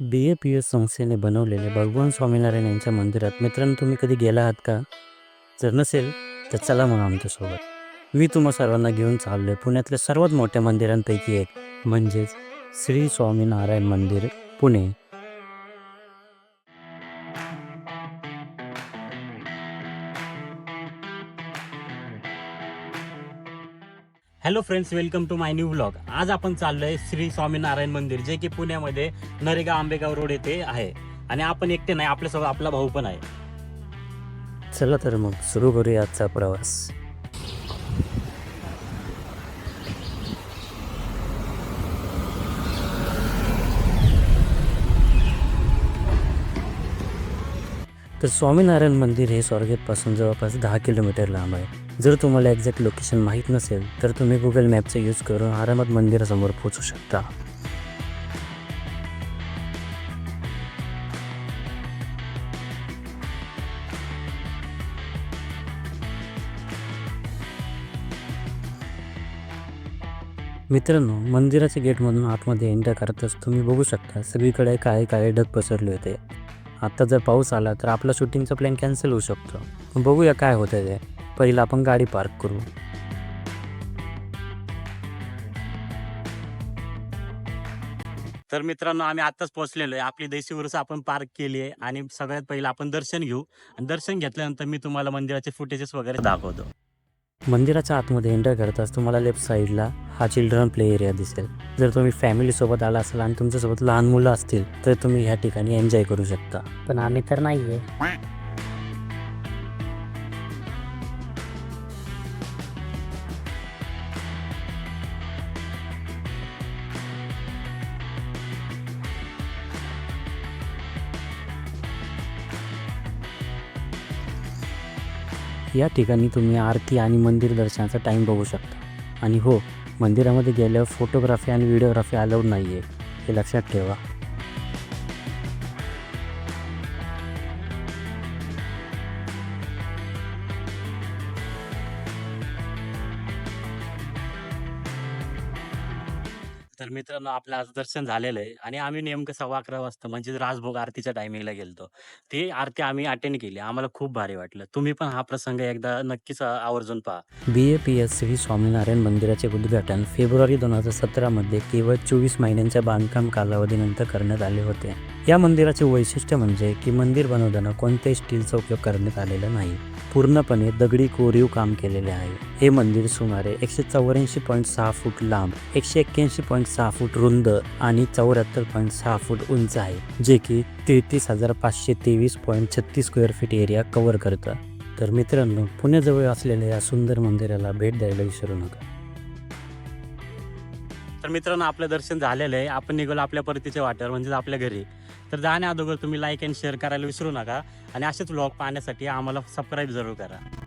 B A P S संस्थेने बनवलेले भगवान स्वामीनारायण यांच्या मंदिरात मित्रांनो तुम्ही कधी गेला आहात का? जर नसेल तर चला मग आमच्यासोबत. मी तुम्हा सर्वांना घेऊन चाललो आहे पुण्यातल्या सर्वात मोठ्या मंदिरांपैकी एक म्हणजेच श्री स्वामीनारायण मंदिर Pune. Hello friends welcome to my new blog आज आपण चाललोय श्री स्वामीनारायण मंदिर जे की पुण्यामध्ये नरेगाव आंबेगाव रोड येथे आहे. आणि आपण एकटे नाही आपल्यासोबत आपला भाऊ पण आहे. चला तर मग सुरू करूया आजचा प्रवास. तर स्वामीनारायण मंदिर हे स्वारगेटपासून जवळपास दहा किलोमीटर लांब आहे. जर तुम्हाला एक्झॅक्ट लोकेशन माहीत नसेल तर तुम्ही गुगल मॅपचा यूज करून आरामात मंदिरासमोर पोहोचू शकता. मित्रांनो मंदिराच्या गेटमधून आतमध्ये एंटर करताच तुम्ही बघू शकता सगळीकडे काळे काळे ढग पसरले होते. आत्ता जर पाऊस आला तर आपला शूटिंगचा प्लॅन कॅन्सल होऊ शकतो. बघूया काय होतं ते. पहिलं आपण गाडी पार्क करू. तर मित्रांनो आम्ही आताच पोहोचलेलो आहे. आपली देशी उर्स आपण पार्क केली आहे आणि सगळ्यात पहिलं आपण दर्शन घेऊ. आणि दर्शन घेतल्यानंतर मी तुम्हाला मंदिराचे फुटेजेस वगैरे दाखवतो. मंदिराच्या आतमध्ये एंटर करताच तुम्हाला लेफ्ट साईडला हा चिल्ड्रन प्ले एरिया दिसेल. जर तुम्ही फॅमिलीसोबत आला असाल आणि तुमच्यासोबत लहान मुलं असतील तर तुम्ही ह्या ठिकाणी एन्जॉय करू शकता. पण आम्ही तर नाहीये. या ठिकाणी तुम्ही आरती आणि मंदिर दर्शनाचा टाईम बघू शकता. आणि हो मंदिरामध्ये गेल्यावर फोटोग्राफी आणि व्हिडिओग्राफी अलाउड नाही आहे हे लक्षात ठेवा. तर मित्रांनो आपलं आज दर्शन झालेलं आहे आणि आम्ही नेमकं सव्वा अकरा वाजता म्हणजे राजभोग आरतीच्या टायमिंगला गेलतो. ती आरती आम्ही अटेंड केली. आम्हाला खूप भारी वाटलं. तुम्ही पण हा प्रसंग एकदा नक्कीच आवर्जून पहा. B A P S Shri Swaminarayan मंदिराचे उद्घाटन फेब्रुवारी दोन हजार सतरामध्ये केवळ चोवीस महिन्यांच्या बांधकाम कालावधीनंतर करण्यात आले होते. या मंदिराचे वैशिष्ट्य म्हणजे की मंदिर बनवताना कोणत्याही स्टीलचा उपयोग करण्यात आलेला नाही. पूर्णपणे दगडी कोरीव काम केलेले आहे. हे मंदिर सुमारे एकशे चौऱ्याऐंशी पॉईंट सहा फूट लांब एकशे एक्क्याऐंशी पॉईंट सहा फूट रुंद आणि चौऱ्याहत्तर पॉईंट सहा फूट उंच आहे जे की तेहतीस हजार पाचशे तेवीस पॉईंट छत्तीस स्क्वेअर फीट एरिया कव्हर करतं. तर मित्रांनो पुण्याजवळ असलेल्या या सुंदर मंदिराला भेट द्यायला विसरू नका. तर मित्रांनो आपलं दर्शन झालेलं आहे. आपण निघालो आपल्या परतीच्या वाटेवर म्हणजेच आपल्या घरी. तर जाण्या अगोदर तुम्ही लाईक अँड शेअर करायला विसरू नका. आणि असेच व्लॉग पाहण्यासाठी आम्हाला सबस्क्राईब जरूर करा.